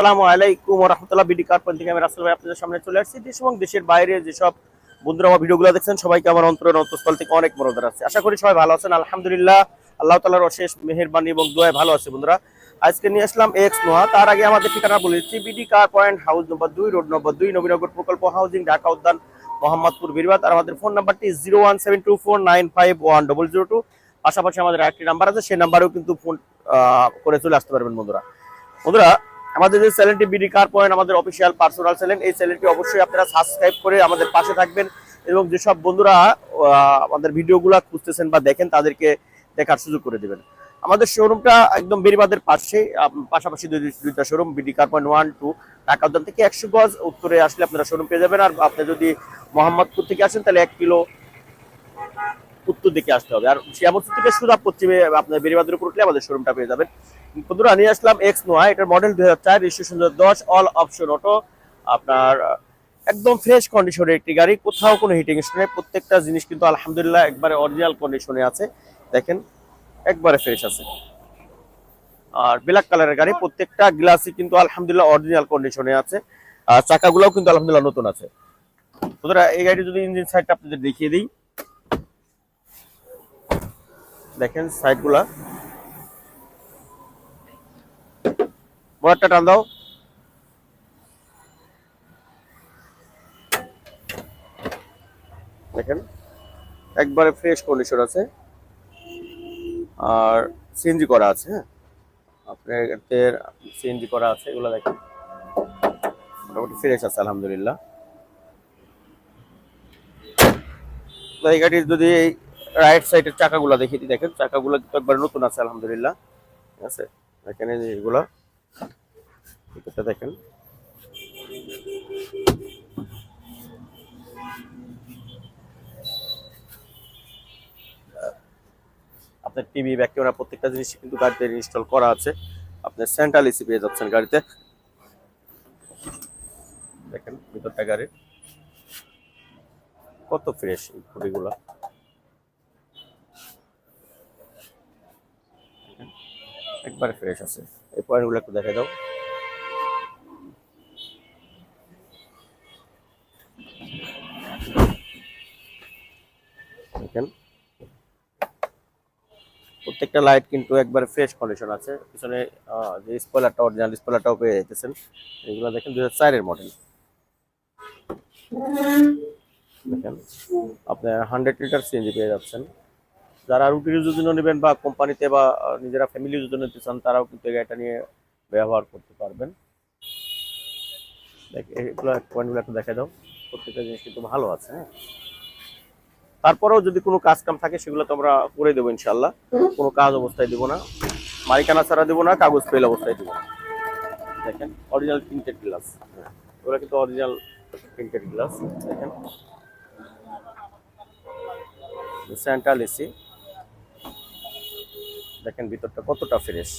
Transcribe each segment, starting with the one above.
আসসালামু আলাইকুম রহমতুল্লাহ বিডি কার্পন থেকে আমি রাসেল ভাই আপনাদের সামনে চলে আসছি দেশ এবং দেশের বাইরে যেসব বন্ধুরা আমার ভিডিওগুলো দেখছেন, সবাইকে আমার অন্তরের অন্তঃস্থল থেকে অনেক মনোদার আছে। আশা করি সবাই ভালো আছেন, আলহামদুলিল্লাহ। আল্লাহ তালার অশেষ মেহেরবানি এবং দোয়ায় ভালো আছে বন্ধুরা। আজকে নিয়ে আসলাম এক্স নোয়া তার আগে আমাদের ঠিকানা বলে দিচ্ছি, BD car point house number দুই, রোড নম্বর দুই, নবীনগর প্রকল্প হাউজিং, ঢাকা উদ্যান, মোহাম্মদপুর, বীরবাদ। আর আমাদের ফোন নাম্বারটি zero one seven two four nine five one double zero two. পাশাপাশি আমাদের একটি নাম্বার আছে, সেই নাম্বারেও কিন্তু ফোন করে চলে আসতে পারবেন বন্ধুরা। বন্ধুরা আমাদের যে চ্যানেলটি বিডি কার পয়েন্ট আমাদের অফিসিয়াল পার্সোনাল চ্যানেল এই চ্যানেলটি অবশ্যই আপনারা সাবস্ক্রাইব করে আমাদের পাশে থাকবেন এবং যেসব বন্ধুরা আমাদের ভিডিওগুলো খুঁজতেছেন বা দেখেন, তাদেরকে দেখার সুযোগ করে দেবেন। আমাদের শোরুমটা একদম বেরিবাদের পাশে পাশাপাশি দুই- দুইটা showroom BD car point one two Dhaka উদ্যান থেকে একশো গজ উত্তরে আসলে আপনারা শোরুম পেয়ে যাবেন। আর আপনি যদি মোহাম্মদপুর থেকে আসেন, তাহলে এক কিলো উত্তর দিকে আসতে হবে। আর শ্যামপুর থেকে সুদা পশ্চিমে আপনার বেরিবাদের উপর উঠলে আমাদের শোরুমটা পেয়ে যাবেন। বন্ধুরা, নিয়ে আসলাম এক্স নোয়া এটার মডেল দুই হাজার চার রেজিস্ট্রেশন দশ অল অপশন অটো আপনার, একদম ফ্রেশ কন্ডিশনের একটি গাড়ি, কোথাও কোনো হিটিং নেই। প্রত্যেকটা জিনিস কিন্তু আলহামদুলিল্লাহ একবারে অরিজিনাল কন্ডিশনে আছে। দেখেন, একবারে ফ্রেশ আছে। আর ব্ল্যাক কালারের গাড়ি, প্রত্যেকটা গ্লাসই কিন্তু আলহামদুলিল্লাহ অরিজিনাল কন্ডিশনে আছে। আর চাকাগুলোও কিন্তু আলহামদুলিল্লাহ নতুন আছে। বন্ধুরা, এই গাড়ি যদি ইঞ্জিন সাইডটা আপনাদের দেখিয়ে দিই। দেখেন সাইডগুলা। বড়টা টান দাও। দেখেন, একবারে ফ্রেশ কন্ডিশন আছে। আর সিএনজি করা আছে হ্যাঁ? আপনার সিএনজি করা আছে, এগুলো দেখেন। মোটামুটি ফ্রেশ আছে, আলহামদুলিল্লাহ। এই গাড়ির যদি এই রাইট সাইডের চাকাগুলো দেখিয়ে দিই, দেখেন। চাকাগুলো কিন্তু একবার নতুন আছে, আলহামদুলিল্লাহ। ঠিক আছে? যে এগুলো এটা দেখেন। আপনার টিভি ব্যাক ক্যামেরা প্রত্যেকটা জিনিস কিন্তু গাড়িতে ইনস্টল করা আছে। আপনার সেন্ট্রাল এসি পেয়ে যাচ্ছেন গাড়িতে। দেখেন, ভিতরটা গাড়ির কত ফ্রেশ এই খুঁটিগুলা একবারে ফ্রেশ আছে। এই পয়েন্টগুলো একটু দেখে দাও। দেখেন। প্রত্যেকটা লাইট কিন্তু একবারে ফ্রেশ কন্ডিশন আছে। পিছনে যে স্পয়লারটা অরিজিনাল স্পয়লারটাও পেয়ে যেতেছেন এগুলো দেখেন দুই হাজার মডেল দেখেন, আপনার হান্ড্রেড লিটার সিএনজি পেয়ে যাচ্ছেন। যারা রুটি ইউজের জন্য নেবেন বা কোম্পানিতে বা নিজেরা ফ্যামিলি জন্য নিতে চান, তারাও কিন্তু গাড়িটা নিয়ে ব্যবহার করতে পারবেন। এগুলো দেখে দাও। প্রত্যেকটা জিনিস কিন্তু ভালো আছে হ্যাঁ? তারপরেও যদি কোনো কাজ কাম থাকে, সেগুলো তো আমরা করে দেবো ইনশাল্লাহ কোনো কাজ অবস্থায় দিব না। মালিকানা ছাড়া দেবো না, কাগজ ফেল অবস্থায় দিব না। দেখেন অরিজিনাল প্রিন্টেড গ্লাস ওগুলো কিন্তু অরিজিনাল প্রিন্টেড গ্লাস দেখেন। সেন্ট্রাল এসি দেখেন ভিতরটা কতটা ফ্রেশ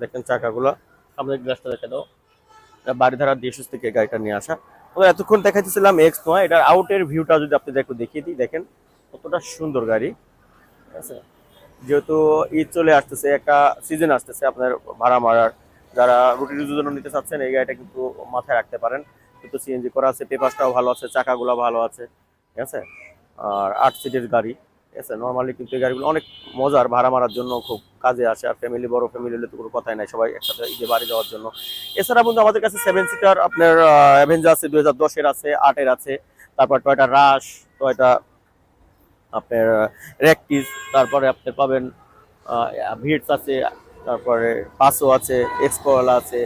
দেখেন চাকাগুলো, সামনের গ্লাসটা দেখে দাও। এটা বাড়িধারা দেশস থেকে গাড়িটা নিয়ে আসা। আমরা এতক্ষণ দেখাচ্ছিলাম এক্স নয়, এটার আউটের ভিউটা যদি আপনি একটু দেখিয়ে দিই, দেখেন কতটা সুন্দর গাড়ি। ঠিক আছে? যেহেতু ঈদ চলে আসতেছে, একটা সিজন আসতেছে আপনার ভাড়া মারার। যারা রুটির জন্য নিতে চাচ্ছেন, এই গাড়িটা কিন্তু মাথায় রাখতে পারেন। কিন্তু সিএনজি করা আছে, পেপারসটাও ভালো আছে, চাকাগুলো ভালো আছে, ঠিক আছে? আর আট সিটের গাড়ি, ঠিক আছে? নর্মালি কিন্তু এই গাড়িগুলো অনেক মজার, ভাড়া মারার জন্য খুব কাজে আসে। আর ফ্যামিলি বড় ফ্যামিলি হলে তো কোনো কথাই নাই, সবাই একসাথে ঈদে বাড়ি যাওয়ার জন্য। এছাড়া বন্ধু, আমাদের কাছে সেভেন সিটার আপনার অ্যাভেঞ্জার আছে দু হাজার দশের আছে, আটের আছে। তারপর টয়টা রাশ টয়টা আপনার র্যাকটিস তারপরে আপনি পাবেন ভিটস আছে তারপরে পাসও আছে এক্সপোয়াল আছে,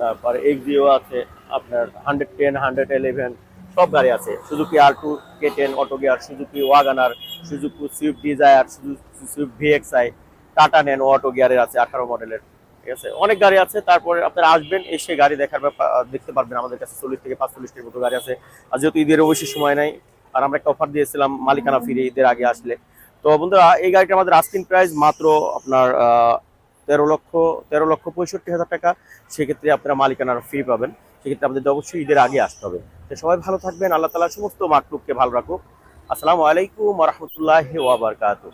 তারপরে এক্সিও আছে, আপনার হান্ড্রেড টেন হান্ড্রেড ইলেভেন সব গাড়ি আছে। Suzuki R two K ten auto gear Suzuki WagonR Suzuki Swift Dzire Swift VXI Tata নেন অটো গিয়ারের আছে, আঠারো মডেলের। ঠিক আছে? অনেক গাড়ি আছে, তারপরে আপনারা আসবেন, এসে গাড়ি দেখার ব্যাপার দেখতে পারবেন আমাদের কাছে চল্লিশ থেকে পাঁচচল্লিশটির মতো গাড়ি আছে। আর যেহেতু ঈদের অবশ্যই সময় নাই, আর আমরা একটা অফার দিয়েছিলাম, মালিকানা ফিরে ঈদের আগে আসলে। তো বন্ধুরা, এই গাড়িটা আমাদের আস্কিং প্রাইস মাত্র আপনার তেরো লক্ষ তেরো লক্ষ পঁয়ষট্টি হাজার টাকা, সেক্ষেত্রে আপনারা মালিকানার ফি পাবেন। সেক্ষেত্রে আপনাদের অবশ্যই ঈদের আগে আসতে হবে। তো সবাই ভালো থাকবেন, আল্লাহ তালা সমস্ত মাকলুককে ভালো রাখুক। আসসালামু আলাইকুম রহমতুল্লাহ ওয়াবারকাতুহ